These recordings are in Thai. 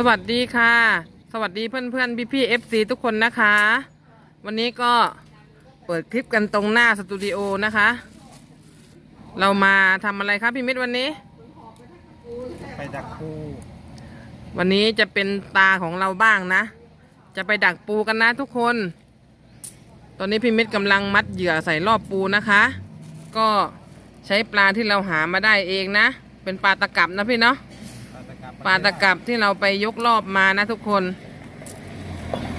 สวัสดีค่ะ สวัสดีเพื่อนเพื่อนพี่พี่เอฟซีทุกคนนะคะ วันนี้ก็เปิดคลิปกันตรงหน้าสตูดิโอนะคะ เรามาทำอะไรครับพี่มิตรวันนี้ ไปดักปู วันนี้จะเป็นตาของเราบ้างนะ จะไปดักปูกันนะทุกคน ตอนนี้พี่มิตรกำลังมัดเหยื่อใส่รอบปูนะคะ ก็ใช้ปลาที่เราหามาได้เองนะ เป็นปลาตะกับนะพี่เนาะ ปลาตะกับปลาตะกับที่เราไปยกรอบมานะทุกคน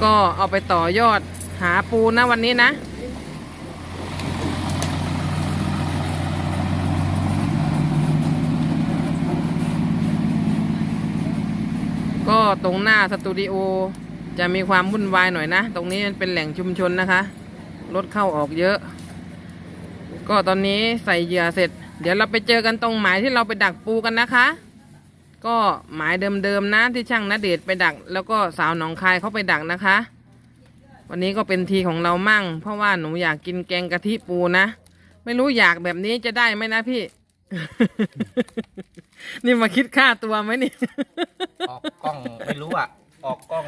ก็เอาไปต่อยอดหาปูนะวันนี้นะก็ตรงหน้าสตูดิโอจะมีความวุ่นวายหน่อยนะ ตรงนี้มันเป็นแหล่งชุมชนนะคะ รถเข้าออกเยอะ ก็ตอนนี้ใส่เหยื่อเสร็จ เดี๋ยวเราไปเจอกันตรงหมายที่เราไปดักปูกันนะคะ ก็หมายเดิมๆนะที่ช่างนเดชน์ไปดัก แล้วก็สาวหนองคายเขาไปดักนะคะ วันนี้ก็เป็นทีของเรามั่ง เพราะว่าหนูอยากกินแกงกะทิปูนะ ไม่รู้อยากแบบนี้จะได้ไหมนะพี่ นี่มาคิดค่าตัวไหมนี่ ออกกล้องไม่รู้อะ ออกกล้อง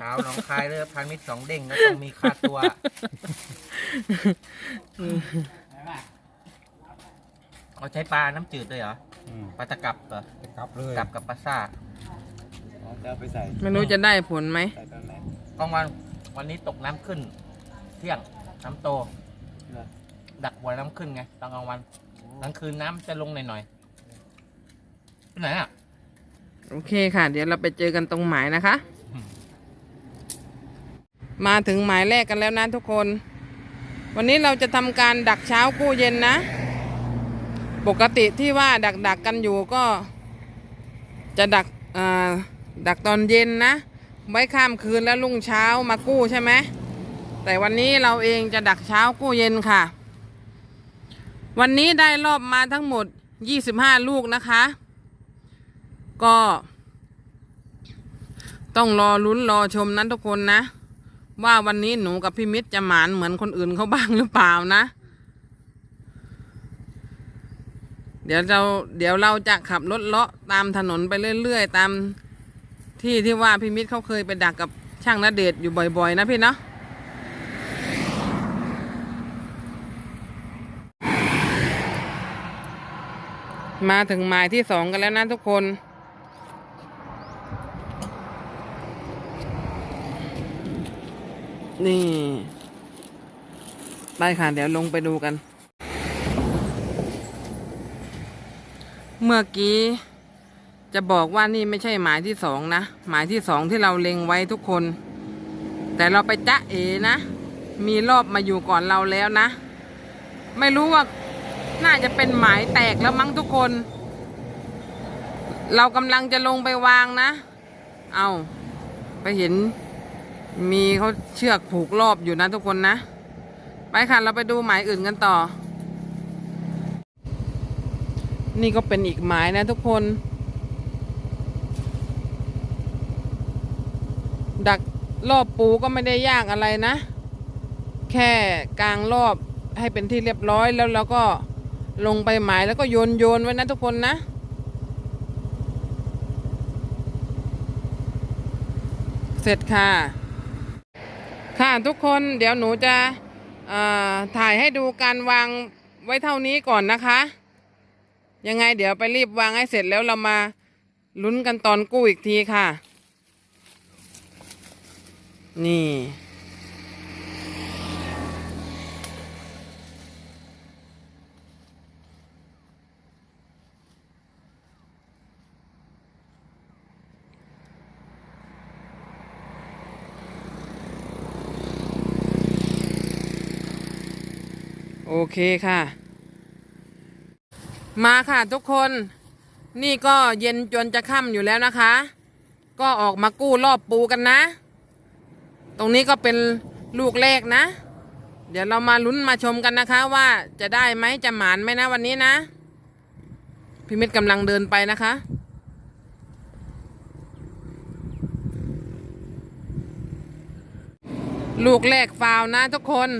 เช้าหน้องคายเลยพันมิตรสองเด้งก็ต้องมีค่าตัว เอาใช้ปลาน้ำจืดเลยเหรอ อืมปลาตะกับเหรอไปกลับเลยกับกับปลาซ่าอ๋อจะเอาไปใส่ไม่รู้จะได้ผลไหม ใส่ตอนไหนกลางวันวันนี้ตกน้ำขึ้น เที่ยงน้ำโต เหรอดักหัวน้ำขึ้นไงตอนกลางวันกลางคืนน้ำจะลงหน่อยๆที่ไหนอะ โอเคค่ะ เดี๋ยวเราไปเจอกันตรงหมายนะคะ อืม มาถึงหมายแรกกันแล้วนะทุกคน วันนี้เราจะทำการดักเช้ากู้เย็นนะ ปกติที่ว่าดักดักกันอยู่ก็จะดักดักตอนเย็นนะ ไว้ข้ามคืนแล้วรุ่งเช้ามากู้ใช่ไหมแต่วันนี้เราเองจะดักเช้ากู้เย็นค่ะ วันนี้ได้รอบมาทั้งหมด 25 ลูกนะคะ ก็ ต้องรอลุ้นรอชมนั้นทุกคนนะ ว่าวันนี้หนูกับพี่มิตรจะหมานเหมือนคนอื่นเขาบ้างหรือเปล่านะ เดี๋ยวเราเดี๋ยวเราจะขับรถเลาะตามถนนไปเรื่อยๆ ตามที่ที่ว่าพี่มิตรเขาเคยไปดักกับช่างนเดชอยู่บ่อยๆ นะพี่เนาะมาถึงหมายที่สองกันแล้วนะทุกคน นี่ไปค่ะ เดี๋ยวลงไปดูกัน เมื่อกี้ จะบอกว่านี่ไม่ใช่หมายที่สองนะ หมายที่สองที่เราเล็งไว้ทุกคน แต่เราไปจ๊ะเอนะ มีรอบมาอยู่ก่อนเราแล้วนะ ไม่รู้ว่าน่าจะเป็นหมายแตกแล้วมั้งทุกคน เรากำลังจะลงไปวางนะ เอาไปเห็น มีเขาเชือกผูกรอบอยู่นะทุกคนนะ ไปค่ะ เราไปดูหมายอื่นกันต่อ นี่ก็เป็นอีกหมายนะทุกคน ดักรอบปูก็ไม่ได้ยากอะไรนะ แค่กลางรอบให้เป็นที่เรียบร้อยแล้วเราก็ลงไปหมายแล้วก็โยนโยนไว้นะทุกคนนะ เสร็จค่ะ ค่ะทุกคนเดี๋ยวหนูจะถ่ายให้ดูการวางไว้เท่านี้ก่อนนะคะ ยังไงเดี๋ยวไปรีบวางให้เสร็จแล้วเรามาลุ้นกันตอนกู้อีกทีค่ะ นี่ โอเคค่ะ มาค่ะทุกคนนี่ก็เย็นจนจะค่ำอยู่แล้วนะคะ ก็ออกมากู้รอบปูกันนะ ตรงนี้ก็เป็นลูกแรกนะ เดี๋ยวเรามาลุ้นมาชมกันนะคะว่าจะได้ไหมจะหมานไหมนะวันนี้นะพี่เม็ดกำลังเดินไปนะคะ ลูกแรกฟาวนะทุกคน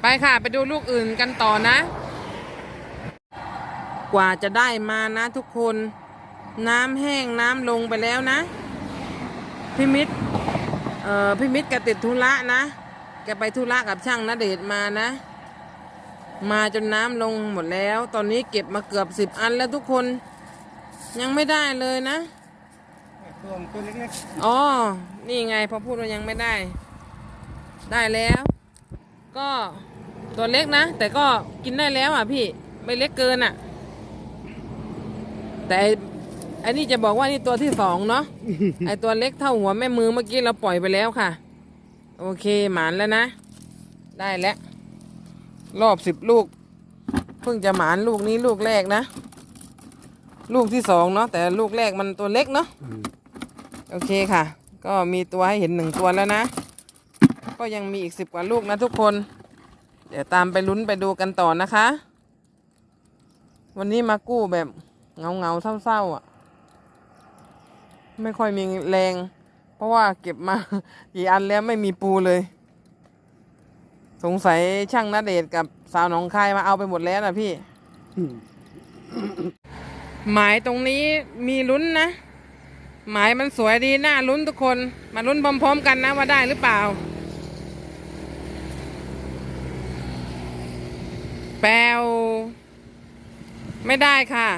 ไปค่ะไปดูลูกอื่นกันต่อนะ กว่าจะได้มานะทุกคน น้ำแห้งน้ำลงไปแล้วนะพี่มิตรเอ่อพี่มิตรแกติดธุระนะแกไปธุระกับช่างนาเดชน์มานะ มาจนน้ำลงหมดแล้ว ตอนนี้เก็บมาเกือบสิบอันแล้วทุกคน ยังไม่ได้เลยนะตัวมันตัวเล็กอ๋อนี่ไงพอพูดว่ายังไม่ได้ ได้แล้ว ก็ตัวเล็กนะ แต่ก็กินได้แล้วอะพี่ ไม่เล็กเกินอะ แต่ไอ้ไอ้นี่จะบอกว่านี่ตัวที่สองเนาะ ไอตัวเล็กเท่าหัวแม่มือเมื่อกี้เราปล่อยไปแล้วค่ะ โอเคหมานแล้วนะ ได้แล้ว รอบสิบลูก เพิ่งจะหมานลูกนี้ลูกแรกนะ ลูกที่สองเนาะแต่ลูกแรกมันตัวเล็กเนาะ โอเคค่ะ ก็มีตัวให้เห็นหนึ่งตัวแล้วนะ ก็ยังมีอีกสิบกว่าลูกนะทุกคน เดี๋ยวตามไปลุ้นไปดูกันต่อนะคะ วันนี้มากู้แบบ เงาเงาๆเศร้าอะ ไม่ค่อยมีแรง เพราะว่าเก็บมากี่อันแล้วไม่มีปูเลย สงสัยช่างนาเดชกับสาวหนองคายมาเอาไปหมดแล้วนะพี่ หมายตรงนี้มีลุ้นนะ หมายมันสวยดีน่าลุ้นทุกคน มาลุ้นพร้อมๆกันนะว่าได้หรือเปล่าแปลวไม่ได้ค่ะ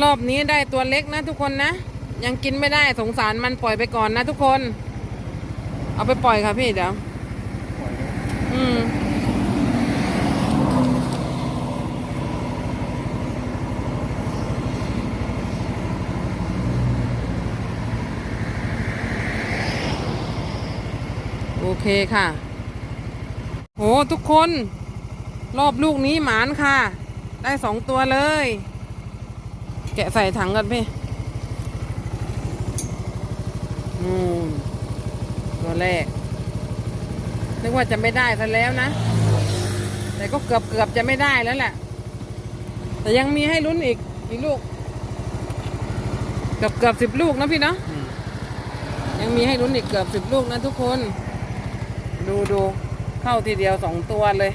รอบนี้ได้ตัวเล็กนะทุกคนนะ ยังกินไม่ได้สงสารมันปล่อยไปก่อนนะทุกคน เอาไปปล่อยค่ะพี่เดี๋ยวอืมโอเคค่ะ โห ทุกคน รอบลูกนี้หมานค่ะ ได้สองตัวเลย แกะใส่ถังกันพี่อืมตัวแรก นึกว่าจะไม่ได้ซะแล้วนะ แต่ก็เกือบเกือบจะไม่ได้แล้วแหละ แต่ยังมีให้ลุ้นอีกกี่ลูก เกือบเกือบสิบลูกนะพี่เนาะยังมีให้ลุ้นอีกเกือบสิบลูกนะทุกคน ดูดูเข้าทีเดียวสองตัวเลย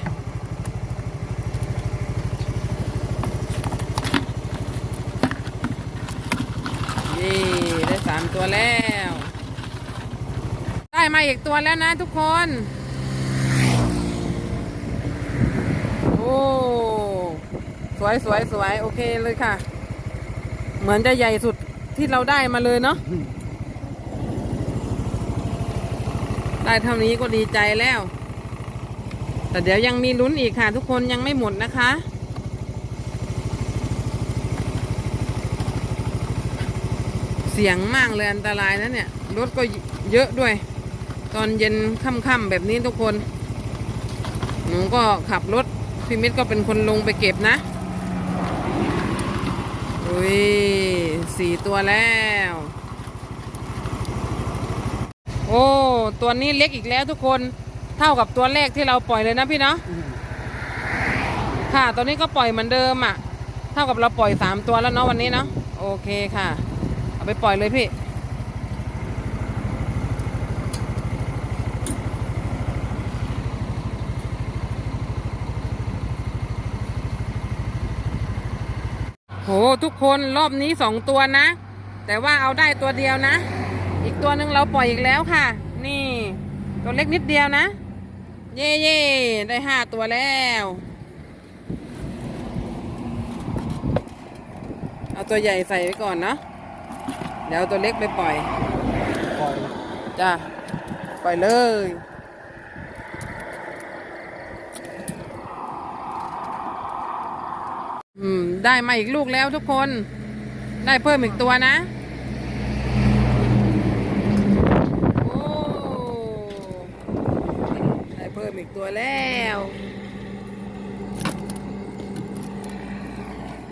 ี่ได้สามตัวแล้ว ได้มาอีกตัวแล้วนะทุกคน โอ้ สวยสวยสวยโอเคเลยค่ะ เหมือนจะใหญ่สุดที่เราได้มาเลยเนาะได้เท่านี้ก็ดีใจแล้ว แต่เดี๋ยวยังมีลุ้นอีกค่ะ ทุกคนยังไม่หมดนะคะ สียงมากเลยอันตรายนะเนี่ยรถก็เยอะด้วย ตอนเย็นค่ำๆแบบนี้ทุกคน หนูก็ขับรถพี่มิตรก็เป็นคนลงไปเก็บนะอุ้ยสี่ตัวแล้ว โอ้ตัวนี้เล็กอีกแล้วทุกคนเท่ากับตัวแรกที่เราปล่อยเลยนะพี่เนาะค่ะตัวนี้ก็ปล่อยเหมือนเดิมอะ เท่ากับเราปล่อยสามตัวแล้วเนาะวันนี้เนาะโอเคค่ะ ไปปล่อยเลยพี่ โห ทุกคนรอบนี้สองตัวนะ แต่ว่าเอาได้ตัวเดียวนะ อีกตัวหนึ่งเราปล่อยอีกแล้วค่ะ นี่ ตัวเล็กนิดเดียวนะ เย่เย่ได้ห้าตัวแล้วเอาตัวใหญ่ใส่ไว้ก่อนเนาะ เดี๋ยวเอาตัวเล็กไปปล่อย ปล่อยจ้ะปล่อยเลย อืม ได้มาอีกลูกแล้วทุกคน ได้เพิ่มอีกตัวนะ โอ้ ได้เพิ่มอีกตัวแล้ว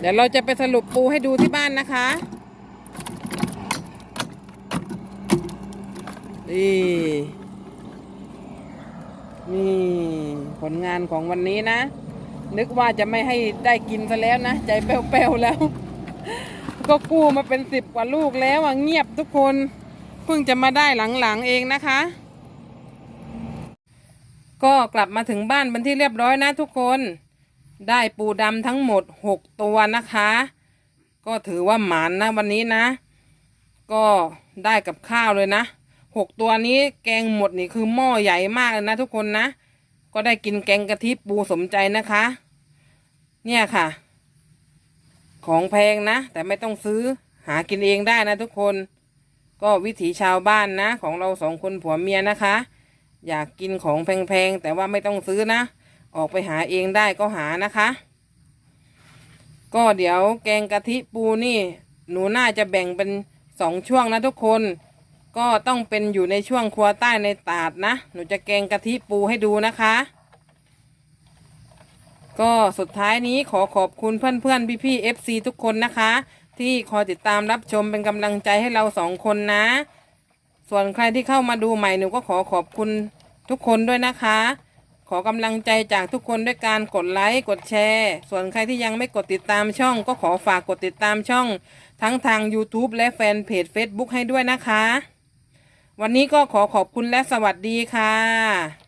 เดี๋ยวเราจะไปสรุปปูให้ดูที่บ้านนะคะ นี่ นี่ ผลงานของวันนี้นะ นึกว่าจะไม่ให้ได้กินซะแล้วนะ ใจเป้วๆแล้ว ก็กู้มาเป็นสิบกว่าลูกแล้วอะเงียบทุกคน เพิ่งจะมาได้หลังๆเองนะคะ ก็กลับมาถึงบ้านเป็นที่เรียบร้อยนะทุกคน ได้ปูดำทั้งหมดหกตัวนะคะ ก็ถือว่าหมานนะวันนี้นะ ก็ได้กับข้าวเลยนะ หกตัวนี้แกงหมดนี่คือหม้อใหญ่มากเลยนะทุกคนนะ ก็ได้กินแกงกะทิปูสมใจนะคะ เนี่ยค่ะ ของแพงนะ แต่ไม่ต้องซื้อหากินเองได้นะทุกคน ก็วิถีชาวบ้านนะ ของเราสองคนผัวเมียนะคะ อยากกินของแพงๆแต่ว่าไม่ต้องซื้อนะ ออกไปหาเองได้ก็หานะคะ ก็เดี๋ยวแกงกะทิปูนี่ หนูน่าจะแบ่งเป็นสองช่วงนะทุกคน ก็ต้องเป็นอยู่ในช่วงครัวใต้ในตาดนะ หนูจะแกงกะทิปูให้ดูนะคะ ก็สุดท้ายนี้ขอขอบคุณเพื่อนๆพี่ๆ FC ทุกคนนะคะ ที่คอยติดตามรับชมเป็นกำลังใจให้เราสองคนนะ ส่วนใครที่เข้ามาดูใหม่หนูก็ขอขอบคุณทุกคนด้วยนะคะ ขอกำลังใจจากทุกคนด้วยการกดไลค์กดแชร์ ส่วนใครที่ยังไม่กดติดตามช่อง ก็ขอฝากกดติดตามช่อง ทั้งทาง YouTube และแฟนเพจ Facebook ให้ด้วยนะคะ วันนี้ก็ขอขอบคุณและสวัสดีค่ะ